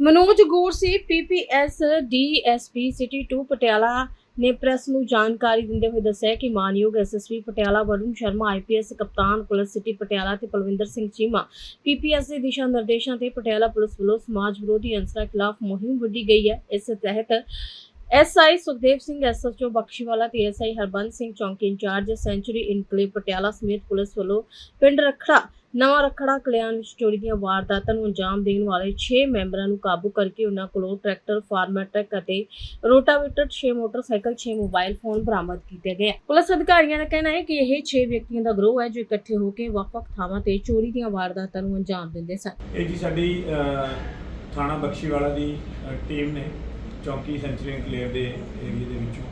Manoj Gaur Gorsi PPS DSP city 2 Patiala ਨੇ press ਨੂੰ ਜਾਣਕਾਰੀ ਦਿੰਦੇ ਹੋਏ ਦੱਸਿਆ ਕਿ ਮਾਨਯੋਗ ਐਸਐਸਪੀ ਪਟਿਆਲਾ ਵਰੁਣ ਸ਼ਰਮਾ ਆਈਪੀਐਸ ਕਪਤਾਨ, ਪੁਲਿਸ ਸਿਟੀ ਪਟਿਆਲਾ ਤੇ ਪਲਵਿੰਦਰ ਸਿੰਘ ਚੀਮਾ। ਪੀਪੀਐਸ ਦੇ ਦਿਸ਼ਾ ਨਿਰਦੇਸ਼ਾਂ ਤੇ ਪਟਿਆਲਾ ਪੁਲਿਸ ਵੱਲੋਂ ਸਮਾਜ ਵਿਰੋਧੀ ਅੰਸਰਾਂ ਖਿਲਾਫ ਮੁਹਿੰਮ ਵਿੱਢੀ ਗਈ ਹੈ। ਇਸ ਤਹਿਤ ਐਸਆਈ ਸੁਖਦੇਵ ਸਿੰਘ ਐਸਐਚਓ ਬਖਸ਼ੀਵਾਲਾ ਤੇ ਐਸਆਈ ਹਰਬੰਸ ਸਿੰਘ ਚੌਂਕੀ ਇੰਚਾਰਜ ਸੈਂਚੁਰੀ ਇਨਕਲੇਵ ਪਟਿਆਲਾ ਸਮੇਤ ਪੁਲਿਸ ਵੱਲੋਂ ਪਿੰਡ ਰਖੜਾ ਨਵਾਂ ਰਖੜਾ ਕਲਿਆਣ ਵਿੱਚ ਚੋਰੀ ਦੀਆਂ ਵਾਰਦਾਤਾਂ ਨੂੰ ਅੰਜਾਮ ਦੇਣ ਵਾਲੇ 6 ਮੈਂਬਰਾਂ ਨੂੰ ਕਾਬੂ ਕਰਕੇ ਉਹਨਾਂ ਕੋਲੋਂ ਟਰੈਕਟਰ ਫਾਰਮੈਟਰਕ ਅਤੇ ਰੋਟਾਵੇਟਰ 6 ਮੋਟਰਸਾਈਕਲ 6 ਮੋਬਾਈਲ ਫੋਨ ਬਰਾਮਦ ਕੀਤੇ ਗਏ। ਪੁਲਿਸ ਅਧਿਕਾਰੀਆਂ ਦਾ ਕਹਿਣਾ ਹੈ ਕਿ ਇਹ 6 ਵਿਅਕਤੀਆਂ ਦਾ ਗਰੋਹ ਹੈ ਜੋ ਇਕੱਠੇ ਹੋ ਕੇ ਵੱਖ-ਵੱਖ ਥਾਵਾਂ ਤੇ ਚੋਰੀ ਦੀਆਂ ਵਾਰਦਾਤਾਂ ਨੂੰ ਅੰਜਾਮ ਦਿੰਦੇ ਸਨ। ਇਹ ਜੀ ਸਾਡੀ ਅ, ਥਾਣਾ ਬਖਸ਼ੀਵਾਲਾ ਦੀ ਟੀਮ ਨੇ ਚੌਂਕੀ ਸੈਂਚੁਰੀ ਕਲੇਵ ਦੇ ਏਰੀਆ ਦੇ ਵਿੱਚੋਂ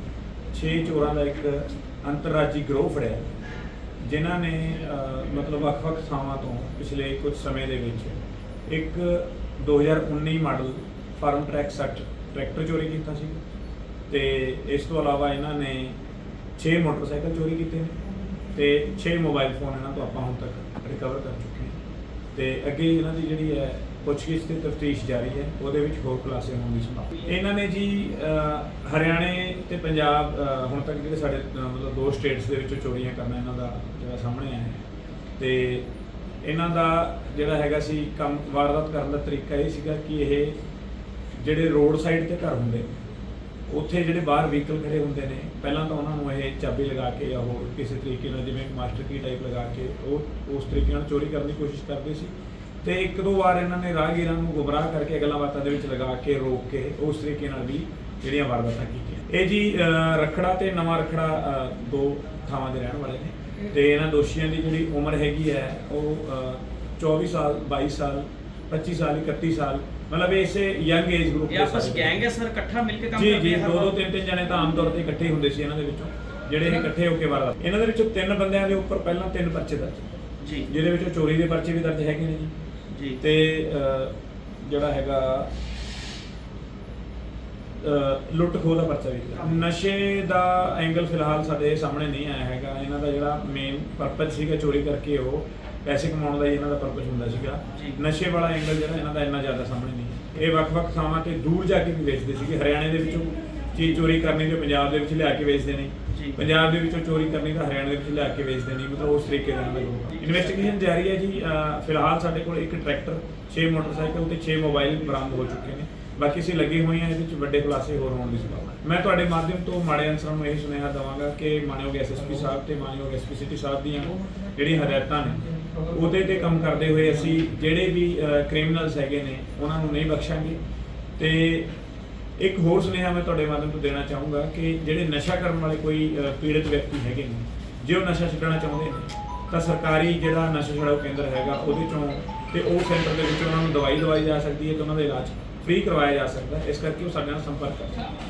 6 ਚੋਰਾਂ ਦਾ ਇੱਕ ਅੰਤਰਰਾਜੀ ਗਰੋਹ ਫੜਿਆ। ਜਿਨ੍ਹਾਂ ਨੇ ਮਤਲਬ ਵੱਖ-ਵੱਖ ਥਾਵਾਂ ਤੋਂ ਪਿਛਲੇ ਕੁਝ ਸਮੇਂ ਦੇ ਵਿੱਚ ਇੱਕ 2019 ਮਾਡਲ ਫਾਰਮ ਟਰੈਕ ਸੱਟ ਟਰੈਕਟਰ ਚੋਰੀ ਕੀਤਾ ਸੀ ਤੇ ਇਸ ਤੋਂ ਇਲਾਵਾ ਇਹਨਾਂ ਨੇ 6 ਮੋਟਰਸਾਈਕਲ ਚੋਰੀ ਕੀਤੇ ਨੇ ਤੇ 6 ਮੋਬਾਈਲ ਫੋਨ ਇਹਨਾਂ ਤੋਂ ਆਪਾਂ ਹੁਣ ਤੱਕ ਰਿਕਵਰ ਕਰ ਚੁੱਕੇ ਤੇ ਅੱਗੇ ਇਹਨਾਂ ਦੀ ਜਿਹੜੀ ਹੈ ਪੁੱਛਗਿੱਛ ਤੇ ਤਫਤੀਸ਼ ਜਾਰੀ ਹੈ, ਉਹਦੇ ਵਿੱਚ ਹੋਰ ਖੁਲਾਸੇ ਹੋਣ ਦੀ ਸੰਭਾਵਨਾ। ਇਹਨਾਂ ਨੇ ਜੀ ਹਰਿਆਣੇ ਤੇ ਪੰਜਾਬ ਹੁਣ ਤੱਕ ਜਿਹੜੇ ਸਾਡੇ ਮਤਲਬ ਦੋ ਸਟੇਟਸ ਦੇ ਵਿੱਚੋਂ ਚੋਰੀਆਂ ਕਰਨਾ ਇਹਨਾਂ ਦਾ ਜਿਹੜਾ ਸਾਹਮਣੇ ਆਇਆ ਹੈ। ਤੇ ਇਹਨਾਂ ਦਾ ਜਿਹੜਾ ਹੈਗਾ ਸੀ ਕੰਮ ਵਾਰਦਾਤ ਕਰਨ ਦਾ ਤਰੀਕਾ ਇਹ ਸੀਗਾ ਕਿ ਇਹ ਜਿਹੜੇ ਰੋਡ ਸਾਈਡ ਤੇ ਘਰ ਹੁੰਦੇ ਨੇ ਉੱਥੇ ਜਿਹੜੇ ਬਾਹਰ ਵਹੀਕਲ ਖੜੇ ਹੁੰਦੇ ਨੇ ਪਹਿਲਾਂ ਤਾਂ ਉਹਨਾਂ ਨੂੰ ਇਹ ਚਾਬੀ ਲਗਾ ਕੇ ਜਾਂ ਹੋਰ ਕਿਸੇ ਤਰੀਕੇ ਨਾਲ ਜਿਵੇਂ ਮਾਸਟਰ ਕੀ ਟਾਈਪ ਲਗਾ ਕੇ ਉਹ ਉਸ ਤਰੀਕੇ ਨਾਲ ਚੋਰੀ ਕਰਨ ਦੀ ਕੋਸ਼ਿਸ਼ ਕਰਦੇ ਸੀ। ਤੇ ਇੱਕ ਦੋ ਵਾਰ ਇਹਨਾਂ ਨੇ ਰਾਹਗੀਰਾਂ ਨੂੰ ਗੁੰਮਰਾਹ ਕਰਕੇ ਗੱਲਾਂ ਬਾਤਾਂ ਦੇ ਵਿੱਚ ਲਗਾ ਕੇ ਰੋਕ ਕੇ ਉਸ ਤਰੀਕੇ ਨਾਲ ਵੀ ਜਿਹੜੀਆਂ ਵਾਰਦਾਤਾਂ ਕੀਤੀਆਂ। ਇਹ ਜੀ ਅਹ, ਰਖੜਾ ਤੇ ਨਵਾਂ ਰਖੜਾ ਦੋ ਥਾਵਾਂ ਦੇ ਰਹਿਣ ਵਾਲੇ ਨੇ। ਤੇ ਇਹਨਾਂ ਦੋਸ਼ੀਆਂ ਦੀ ਜਿਹੜੀ ਉਮਰ ਹੈਗੀ ਹੈ ਉਹ ਅਹ, 24 ਸਾਲ 22 ਸਾਲ 25 ਸਾਲ 31 ਸਾਲ ਮਤਲਬ ਇਸੇ ਯੰਗ ਏਜ ਗਰੁੱਪ ਇਹ ਆਪਸ ਗੈਂਗ ਹੈ ਸਰ ਇਕੱਠਾ ਮਿਲ ਕੇ ਕੰਮ ਜੀ ਕਰਦੇ ਜੀ ਦੋ ਦੋ? ਤਿੰਨ ਤਿੰਨ ਜਣੇ ਤਾਂ ਆਮ ਤੌਰ ਤੇ ਇਕੱਠੇ ਹੁੰਦੇ ਸੀ ਇਹਨਾਂ ਦੇ ਵਿੱਚੋਂ ਜਿਹੜੇ ਇਹ ਇਕੱਠੇ ਹੋ ਕੇ ਵਾਰਦਾਤ ਇਹਨਾਂ ਦੇ ਵਿੱਚੋਂ ਤਿੰਨ ਬੰਦਿਆਂ ਦੇ ਉੱਪਰ ਪਹਿਲਾਂ ਤਿੰਨ ਪਰਚੇ ਦਰਜ ਜੀ ਜਿਹਦੇ ਵਿੱਚੋਂ ਚੋਰੀ ਦੇ ਪਰਚੇ ਵੀ ਦਰਜ ਹੈਗੇ ਨੇ ਜੀ ਜੀ ਤੇ ਅਹ, ਜਿਹੜਾ ਹੈਗਾ ਅਹ, ਲੁੱਟ ਖੋਹ ਦਾ ਪਰਚਾ ਵੀ ਨਸ਼ੇ ਦਾ ਐਂਗਲ ਫਿਲਹਾਲ ਸਾਡੇ ਸਾਹਮਣੇ ਨਹੀਂ ਆਇਆ ਹੈਗਾ ਇਹਨਾਂ ਦਾ ਜਿਹੜਾ ਮੇਨ ਪਰਪਸ ਸੀਗਾ ਚੋਰੀ ਕਰਕੇ ਉਹ ਪੈਸੇ ਕਮਾਉਣ ਦਾ ਹੀ ਇਹਨਾਂ ਦਾ ਪਰਪਸ ਹੁੰਦਾ ਸੀਗਾ। ਨਸ਼ੇ ਵਾਲਾ ਐਂਗਲ ਜਿਹੜਾ ਇਹਨਾਂ ਦਾ ਇੰਨਾ ਜ਼ਿਆਦਾ ਸਾਹਮਣੇ ਨਹੀਂ ਇਹ ਵੱਖ-ਵੱਖ ਥਾਵਾਂ ਤੇ ਦੂਰ ਜਾ ਕੇ ਵੀ ਵੇਚਦੇ ਸੀਗੇ। ਹਰਿਆਣੇ ਦੇ ਵਿੱਚੋਂ ਚੀਜ਼ ਚੋਰੀ ਕਰਨੀ ਤੇ ਪੰਜਾਬ ਦੇ ਵਿੱਚ ਲਿਆ ਕੇ ਵੇਚਦੇ ਨੇ। ਪੰਜਾਬ ਦੇ ਵਿੱਚੋਂ ਚੋਰੀ ਕਰਨੀ ਤਾਂ ਹਰਿਆਣਾ ਦੇ ਵਿੱਚ ਲਿਆ ਕੇ ਵੇਚਦੇ ਨੇ। ਮਤਲਬ ਉਸ ਤਰੀਕੇ ਗਰੁੱਪ ਹੈ ਇਨਵੈਸਟੀਗੇਸ਼ਨ ਜਾਰੀ ਹੈ ਜੀ। ਫਿਲਹਾਲ ਸਾਡੇ ਕੋਲ ਇੱਕ ਟਰੈਕਟਰ 6 ਮੋਟਰਸਾਈਕਲ ਤੇ 6 ਮੋਬਾਈਲ ਬਰਾਮਦ ਹੋ ਚੁੱਕੇ ਨੇ। ਬਾਕੀ ਅਸੀਂ ਲੱਗੇ ਹੋਏ ਹਾਂ ਇਹਦੇ ਵਿੱਚ ਵੱਡੇ ਖੁਲਾਸੇ ਹੋਰ ਹੋਣ ਦੀ ਸੰਭਾਵਨਾ। ਮੈਂ ਤੁਹਾਡੇ ਮਾਧਿਅਮ ਤੋਂ ਮਾੜੇ ਅਨਸਰਾਂ ਨੂੰ ਇਹ ਸੁਨੇਹਾ ਦਵਾਂਗਾ ਕਿ ਮਾਨਯੋਗ ਐਸਐਸਪੀ ਸਾਹਿਬ ਤੇ ਮਾਨਯੋਗ ਐਸਪੀ ਸਿਟੀ ਸਾਹਿਬ ਦੀਆਂ ਜਿਹੜੀਆਂ ਹਦਾਇਤਾਂ ਨੇ ਉਹਦੇ ਤੇ ਕੰਮ ਕਰਦੇ ਹੋਏ ਅਸੀਂ ਜਿਹੜੇ ਵੀ ਕ੍ਰਿਮੀਨਲਸ ਹੈਗੇ ਨੇ, ਉਹਨਾਂ ਨੂੰ ਨਹੀਂ ਬਖਸ਼ਾਂਗੇ। ਤੇ ਇੱਕ ਹੋਰ ਸੁਨੇਹਾ ਮੈਂ ਤੁਹਾਡੇ ਮਾਧਿਅਮ ਤੋਂ ਦੇਣਾ ਚਾਹੂੰਗਾ ਕਿ ਜਿਹੜੇ ਨਸ਼ਾ ਕਰਨ ਵਾਲੇ ਕੋਈ ਪੀੜਤ ਵਿਅਕਤੀ ਹੈਗੇ ਨੇ, ਜੇ ਉਹ ਨਸ਼ਾ ਛੱਡਣਾ ਚਾਹੁੰਦੇ ਨੇ, ਤਾਂ ਸਰਕਾਰੀ ਜਿਹੜਾ ਨਸ਼ਾ ਛੁਡਾਊ ਕੇਂਦਰ ਹੈਗਾ, ਉਹਦੇ ਚੋਂ ਤੇ ਉਹ ਸੈਂਟਰ ਦੇ ਵਿੱਚ ਉਹਨਾਂ ਨੂੰ ਦਵਾਈ ਦਵਾਈ ਜਾ ਸਕਦੀ ਹੈ ਤੇ ਉਹਨਾਂ ਦਾ ਇਲਾਜ ਫ੍ਰੀ ਕਰਵਾਇਆ ਜਾ ਸਕਦਾ ਇਸ ਕਰਕੇ ਉਹ ਸਾਡੇ ਨਾਲ ਸੰਪਰਕ ਕਰ ਸਕਣ